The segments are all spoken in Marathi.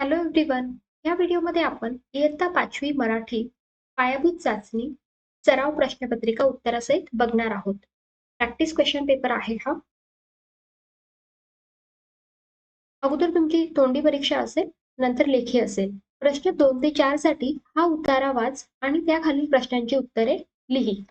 हॅलो एव्हरीवन या व्हिडिओमध्ये आपण इयत्ता पाचवी मराठी पायाभूत चाचणी सराव प्रश्नपत्रिका उत्तरासहित बघणार आहोत. प्रॅक्टिस क्वेश्चन पेपर आहे हा. अगोदर तुमची तोंडी परीक्षा असेल नंतर लेखी असेल. प्रश्न दोन ते चारसाठी हा उतारा वाच आणि त्याखालील प्रश्नांची उत्तरे लिही.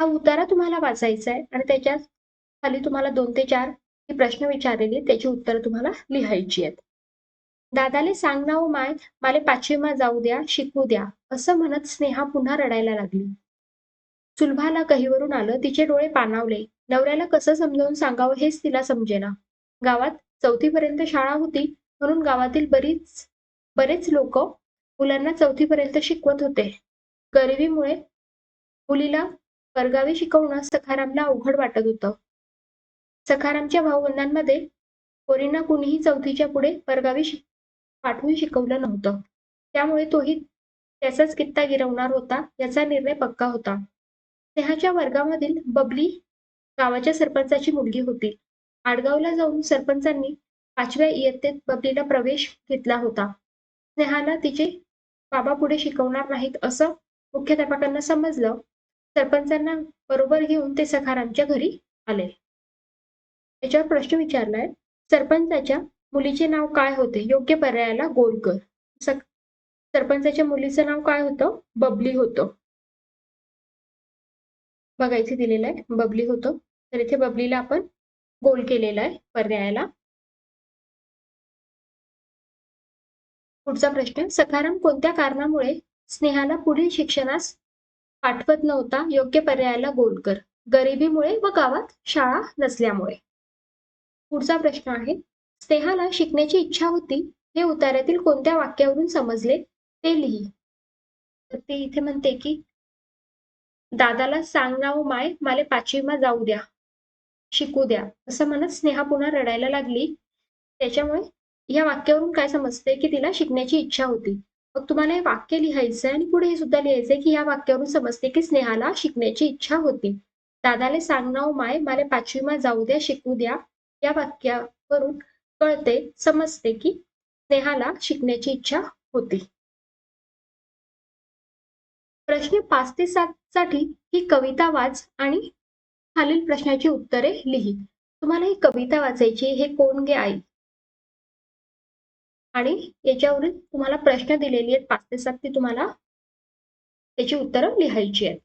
हा उतारा तुम्हाला वाचायचा आहे आणि त्याच्याखाली तुम्हाला दोन ते चार हे प्रश्न विचारलेले त्याची उत्तरं तुम्हाला लिहायची आहेत. दादाले सांग ना ओ माय माले पाचवीमा जाऊ द्या शिकू द्या असं म्हणत स्नेहा पुन्हा रडायला लागली. सुलभाला कहीवरून आलं तिचे डोळे पाणावले. नवऱ्याला कसं समजावून सांगावं हेच तिला समजेना. गावात चौथीपर्यंत शाळा होती म्हणून गावातील बरीच बरेच लोक मुलांना चौथीपर्यंत शिकवत होते. गरिबीमुळे मुलीला परगावी शिकवणं सखारामला अवघड वाटत होतं. सखारामच्या भाऊबंधांमध्ये पोरींना कुणीही चौथीच्या पुढे परगावी पाठवून शिकवलं नव्हतं. त्यामुळे तोही त्याचाच कित्ता गिरवणार होता याचा निर्णय पक्का होता. स्नेहाच्या वर्गामधील बबली गावाच्या सरपंचाची मुलगी होती. आडगावला जाऊन सरपंचांनी पाचव्या इयत्तेत बबलीला प्रवेश घेतला होता. स्नेहाला तिचे बाबा पुढे शिकवणार नाहीत असं मुख्याध्यापकांना समजलं. सरपंचांना बरोबर घेऊन ते सखारामच्या घरी आले. याच्यावर प्रश्न विचारलाय सरपंचाच्या मुलीचे नाव काय होते? योग्य पर्यायाला गोलकर सरपंचाच्या मुलीचं नाव काय होतं? बबली होतं. बघा इथे दिलेलं आहे. बबली होतं. तर इथे बबलीला आपण गोल केलेला आहे. पर्यायाला. पुढचा प्रश्न. सखाराम कोणत्या कारणामुळे स्नेहाला पुढील शिक्षणास पाठवत नव्हता? योग्य पर्यायाला गोलकर गरिबीमुळे व गावात शाळा नसल्यामुळे. पुढचा प्रश्न आहे. स्नेहाला शिकण्याची इच्छा होती. हे उतार्यातील कोणत्या वाक्यावरून समजले ते लिही. तर ते इथे म्हणते की दादाला सांग नाव माय माले पाचवीमा जाऊ द्या. शिकू द्या. असं म्हणत स्नेहा पुन्हा रडायला लागली. त्याच्यामुळे या वाक्यावरून काय समजते की तिला शिकण्याची इच्छा होती. मग तुम्हाला हे वाक्य लिहायचंय आणि पुढे हे सुद्धा लिहायचंय की या वाक्यावरून समजते की स्नेहाला शिकण्याची इच्छा होती. दादाले सांग नाव माय माले पाचवीमा जाऊ द्या शिकू द्या. या वाक्यावरून कळते समजते की स्नेहाला शिकण्याची इच्छा होती. प्रश्न पाच ते सात साठी ही कविता वाच आणि खालील प्रश्नाची उत्तरे लिही. तुम्हाला ही कविता वाचायची हे कोण गे आई? आणि याच्यावरील तुम्हाला प्रश्न दिलेली आहेत पाच ते सात ती तुम्हाला त्याची उत्तरं लिहायची आहेत.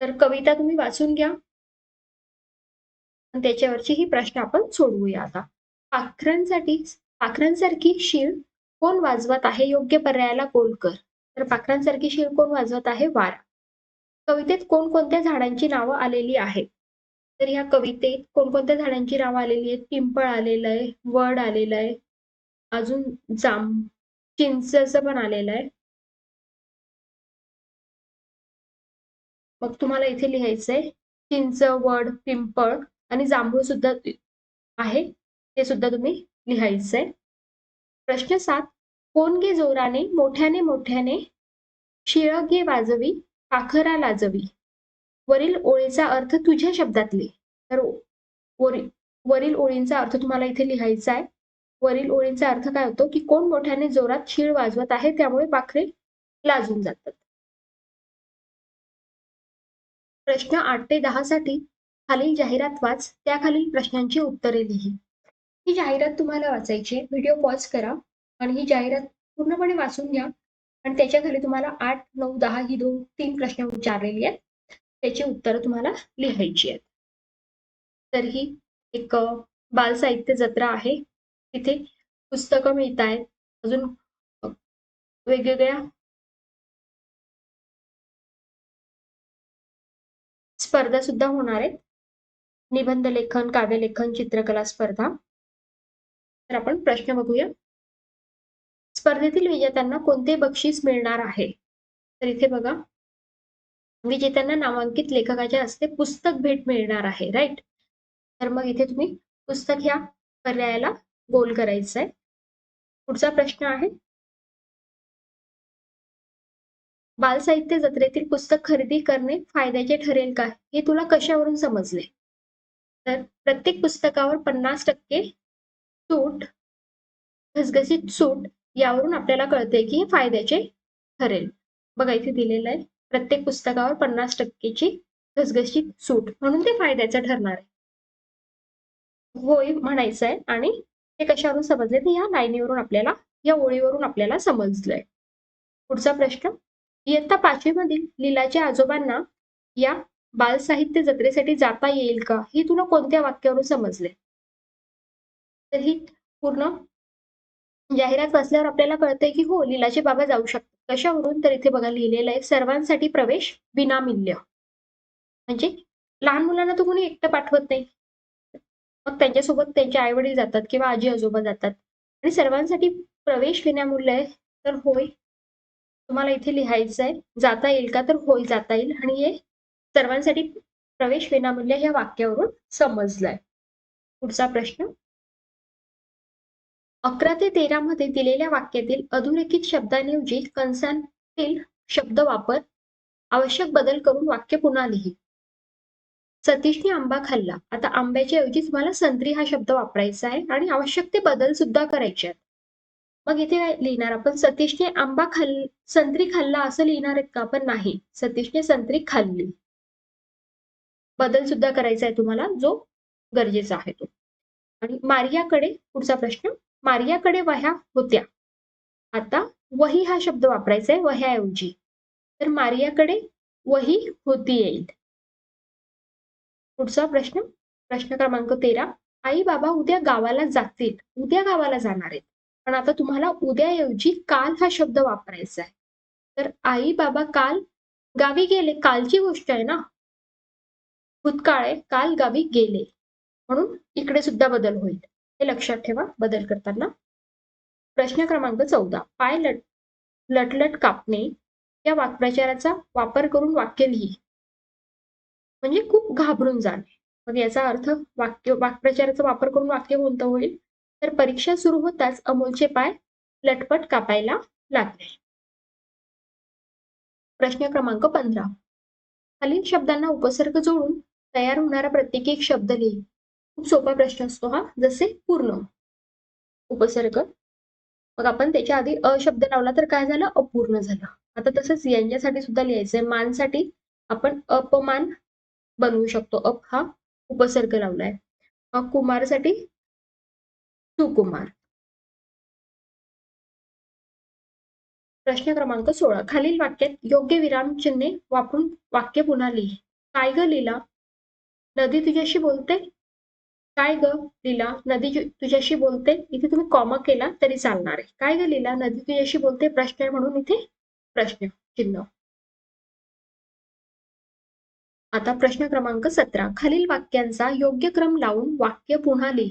तर कविता तुम्ही वाचून घ्या. त्याच्यावरची ही प्रश्न आपण सोडवूया आता. पाखरांसाठी पाखरांसारखी शीळ कोण वाजवत आहे? योग्य पर्यायाला गोल कर. तर पाखरांसारखी शीळ कोण वाजवत आहे? वारा. कवितेत कोणकोणत्या झाडांची नावं आलेली आहेत? तर ह्या कवितेत कोणकोणत्या झाडांची नावं आलेली आहेत? पिंपळ आलेलं आहे वड आलेलं आहे अजून जांब चिंचचं पण आलेलं आहे. मग तुम्हाला इथे लिहायचंय चिंच वड पिंपळ आणि जांभूळ सुद्धा आहे. ते सुद्धा तुम्ही लिहायचंय. प्रश्न सात कोणगे जोराने मोठ्याने मोठ्याने शिळगे वाजवी पाखरा लाजवी? वरील ओळीचा अर्थ तुझ्या शब्दातले. तर वरील ओळींचा अर्थ तुम्हाला इथे लिहायचा आहे वरील ओळींचा अर्थ काय होतो की कोण मोठ्याने जोरात शिळ वाजवत आहे त्यामुळे पाखरे लाजून जातात. प्रश्न आठ ते दहा साठी खालील जाहिरात वाच. त्याखालील प्रश्नांची उत्तरे लिही. ही जाहिरात तुम्हाला वाचायची आहे. व्हिडिओ पॉज करा आणि ही जाहिरात पूर्णपणे वाचून घ्या. आणि त्याच्याखाली तुम्हाला आठ नऊ दहा ही दोन तीन प्रश्न विचारलेली आहेत. त्याची उत्तरं तुम्हाला लिहायची आहेत. तर ही एक बाल साहित्य जत्रा आहे. तिथे पुस्तकं मिळत आहेत. अजून वेगवेगळ्या स्पर्धा सुद्धा होणार आहेत. निबंध लेखन काव्यलेखन चित्रकला स्पर्धा. तर आपण प्रश्न बघूया. स्पर्धेतील विजेत्यांना कोणते बक्षीस मिळणार आहे? तर इथे बघा. विजेत्यांना नामांकित लेखकाच्या हस्ते पुस्तक भेट मिळणार आहे राईट तर मग इथे तुम्ही पुस्तक ह्या पर्यायाला गोल करायचं आहे पुढचा प्रश्न आहे. बालसाहित्य जत्रेतील पुस्तक खरेदी करणे फायद्याचे ठरेल का? हे तुला कशावरून समजले? तर प्रत्येक पुस्तकावर पन्नास टक्के सूट घसघसीत सूट यावरून आपल्याला कळते की हे फायद्याचे ठरेल. बघा इथे दिलेलं आहे. प्रत्येक पुस्तकावर पन्नास टक्केची घसघशीत सूट म्हणून ते फायद्याचं ठरणार आहे. होय म्हणायचं आहे आणि ते कशावरून समजले? ते ह्या लाईनीवरून आपल्याला या ओळीवरून आपल्याला समजलंय. पुढचा प्रश्न इयत्ता पाचवी मधील लीलाच्या आजोबांना या बालसाहित्य जत्रेसाठी जाता येईल का? हे तुला कोणत्या वाक्यावरून समजले तर ही पूर्ण जाहिरात वाचल्यावर आपल्याला कळतंय की हो लिलाचे बाबा जाऊ शकतात. कशावरून? तर इथे बघा लिहिलेलं आहे सर्वांसाठी प्रवेश विनामूल्य. म्हणजे लहान मुलांना तर कोणी एकटं पाठवत नाही. मग त्यांच्यासोबत त्यांचे आई वडील जातात किंवा आजी आजोबा जातात. आणि सर्वांसाठी प्रवेश विनामूल्य आहे. तर होय तुम्हाला इथे लिहायचं आहे जाता येईल का? तर होय जाता येईल. आणि हे सर्वांसाठी प्रवेश विनामूल्य ह्या वाक्यावरून समजलंय. पुढचा प्रश्न. अकरा ते तेरा मध्ये दिलेल्या वाक्यातील अधोरेखित शब्दांऐवजी कंसांतील शब्द वापर आवश्यक बदल करून वाक्य पुन्हा लिही. सतीशने आंबा खाल्ला. आता आंब्याच्या ऐवजी तुम्हाला संत्री हा शब्द वापरायचा आहे आणि आवश्यक ते बदल सुद्धा करायचे आहेत. मग इथे काय लिहिणार आपण सतीशने आंबा खाल संत्री खाल्ला असं लिहिणार आहेत का आपण? नाही. सतीशने संत्री खाल्ली. बदल सुद्धा करायचा आहे तुम्हाला जो गरजेचा आहे तो. आणि मारियाकडे पुढचा प्रश्न मारियाकडे वह्या होत्या. आता वही हा शब्द वापरायचा आहे वह्याऐवजी. तर मारियाकडे वही होती येईल. पुढचा प्रश्न प्रश्न क्रमांक तेरा. आई बाबा उद्या गावाला जातील. उद्या गावाला जाणार आहेत. पण आता तुम्हाला उद्याऐवजी काल हा शब्द वापरायचा आहे तर आई बाबा काल गावी गेले. कालची गोष्ट आहे ना? भूतकाळ आहे. काल गावी गेले. म्हणून इकडे सुद्धा बदल होईल. हे लक्षात ठेवा बदल करताना. प्रश्न क्रमांक चौदा. पाय लट लटलट कापणे या वाक्प्रचाराचा वापर करून वाक्य लिही. म्हणजे खूप घाबरून जाणे. मग याचा अर्थ वाक्य वाक्प्रचाराचा वापर करून वाक्य कोणतं होईल? तर परीक्षा सुरू होताच अमोलचे पाय लटपट कापायला लागले. प्रश्न क्रमांक पंधरा. खालील शब्दांना उपसर्ग जोडून तयार होणारा प्रत्येकी एक शब्द लिही. खूप सोपा प्रश्न असतो हा जसे पूर्ण. उपसर्ग. मग आपण त्याच्या आधी अ शब्द लावला तर काय झालं? अपूर्ण झालं. आता तसंच यांच्यासाठी सुद्धा लिहायचंय. मानसाठी आपण अपमान बनवू शकतो. अप हा उपसर्ग लावलाय. मग कुमारसाठी सुकुमार. प्रश्न क्रमांक सोळा. खालील वाक्यात योग्य विराम चिन्हे वापरून वाक्य पुन्हा लिही. काय ग लिला? नदी तुझ्याशी बोलते? काय ग लीला? नदी तुझ्याशी बोलते इथे तुम्ही कॉमा केला तरी चालणार आहे. काय ग लीला? नदी तुझ्याशी बोलते प्रश्न आहे म्हणून इथे प्रश्न चिन्ह. आता प्रश्न क्रमांक सतरा. खालील वाक्यांचा योग्य क्रम लावून वाक्य पुन्हा लिही.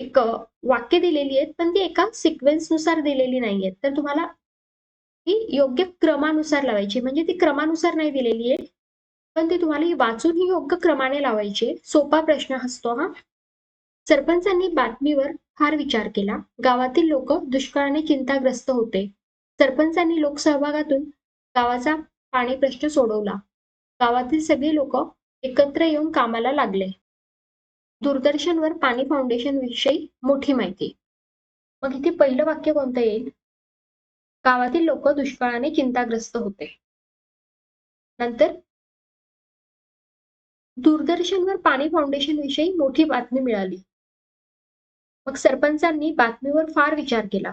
एक वाक्य दिलेली आहेत पण ती एका सिक्वेन्सनुसार दिलेली नाहीयेत. तर तुम्हाला ती योग्य क्रमानुसार लावायची म्हणजे ती क्रमानुसार नाही दिलेली आहे. पण ते तुम्हाला वाचून ही योग्य क्रमाने लावायचे. सोपा प्रश्न असतो हा. सरपंचांनी बातमीवर फार विचार केला. गावातील लोक दुष्काळाने चिंताग्रस्त होते. सरपंचांनी लोकसहभागातून गावाचा पाणी प्रश्न सोडवला. गावातील सगळे लोक एकत्र येऊन कामाला लागले. दूरदर्शनवर पाणी फाउंडेशन विषयी मोठी माहिती. मग इथे पहिलं वाक्य कोणतं येईल? गावातील लोक दुष्काळाने चिंताग्रस्त होते. नंतर दूरदर्शनवर पाणी फाउंडेशन विषयी मोठी बातमी मिळाली. मग सरपंचांनी बातमीवर फार विचार केला.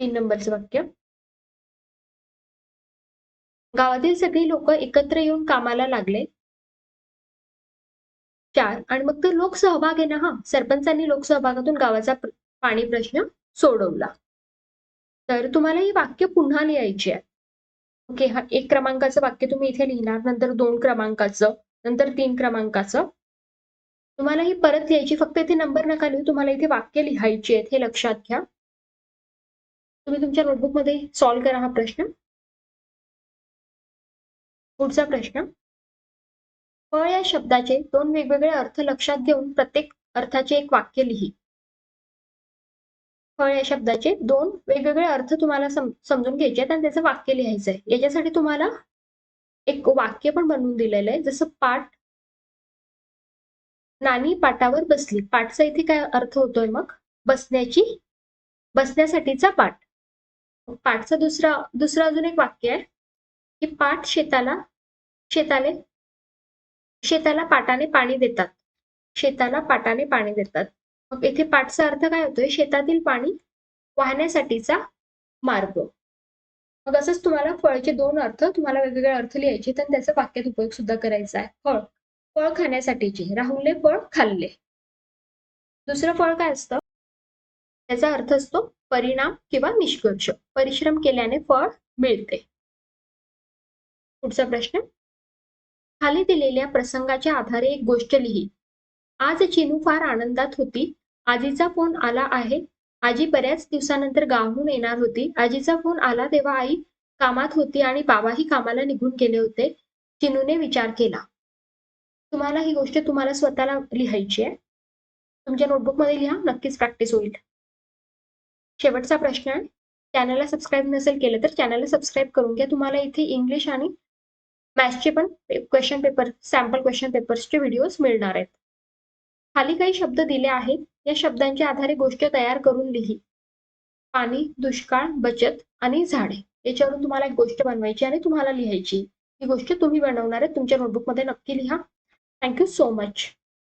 तीन नंबरचं वाक्य. गावातील सगळी लोक एकत्र येऊन कामाला लागले. चार आणि मग तो लोकसहभाग आहे ना हा सरपंचांनी लोकसहभागातून गावाचा पाणी प्रश्न सोडवला. तर तुम्हाला ही वाक्य पुन्हा लिहायची आहे. ओके हा एक क्रमांकाचं वाक्य तुम्ही इथे लिहिणार नंतर दोन क्रमांकाचं. नंतर तीन क्रमांकाचं. तुम्हाला ही परत लिहायची फक्त इथे नंबर नका लिहू तुम्हाला इथे वाक्य लिहायची आहेत हे लक्षात घ्या. तुम्ही तुमच्या नोटबुकमध्ये सॉल्व सॉल्व्ह करा हा प्रश्न. पुढचा प्रश्न. फळ या शब्दाचे दोन वेगवेगळे अर्थ लक्षात घेऊन प्रत्येक अर्थाचे एक वाक्य लिही. फळ या शब्दाचे दोन वेगवेगळे अर्थ तुम्हाला समजून घ्यायचे आहेत आणि त्याचं वाक्य लिहायचं आहे. याच्यासाठी तुम्हाला एक वाक्य पण बनवून दिलेलं आहे. जसं पाठ नानी पाटावर बसली. पाठचा इथे काय अर्थ होतोय मग? बसण्याची बसण्यासाठीचा पाट. पाठचा दुसरा दुसरं अजून एक वाक्य आहे की पाट शेताला शेताने शेताला पाटाने पाणी देतात. शेताला पाटाने पाणी देतात. मग येथे पाठचा अर्थ काय होतोय? शेतातील पाणी वाहण्यासाठीचा मार्ग. मग असंच तुम्हाला फळचे दोन अर्थ तुम्हाला वेगवेगळे अर्थ लिहायचे तर त्याचा वाक्यात उपयोग सुद्धा करायचा आहे. फळ. फळ खाण्यासाठीचे. राहुलने फळ खाल्ले. दुसरं फळ काय असतं? त्याचा अर्थ असतो परिणाम किंवा निष्कर्ष. परिश्रम केल्याने फळ मिळते. पुढचा प्रश्न. खाली दिलेल्या प्रसंगाच्या आधारे एक गोष्ट लिही. आज चिनू फार आनंदात होती. आजीचा फोन आला आहे. आजी बऱ्याच दिवसानंतर गावाहून येणार होती. आजीचा फोन आला तेव्हा आई कामात होती आणि बाबाही कामाला निघून गेले होते. चिनूने विचार केला तुम्हाला ही गोष्ट तुम्हाला स्वतःला लिहायची आहे? तुमच्या नोटबुकमध्ये लिहा नक्कीच प्रॅक्टिस होईल. शेवटचा प्रश्न आहे. चॅनलला सबस्क्राईब नसेल केलं तर चॅनलला सबस्क्राईब करून घ्या. तुम्हाला इथे इंग्लिश आणि मॅथ्सचे पण क्वेश्चन पेपर सॅम्पल क्वेश्चन पेपर्सचे व्हिडिओज मिळणार आहेत. खाली काही शब्द दिले आहेत. या शब्दांच्या आधारे गोष्ट तयार करून लिही. पाणी दुष्काळ बचत आणि झाडे. याच्यावरून तुम्हाला एक गोष्ट बनवायची आणि तुम्हाला लिहायची. ही गोष्ट तुम्ही बनवणार आहे. तुमच्या नोटबुकमध्ये नक्की लिहा. Thank you so much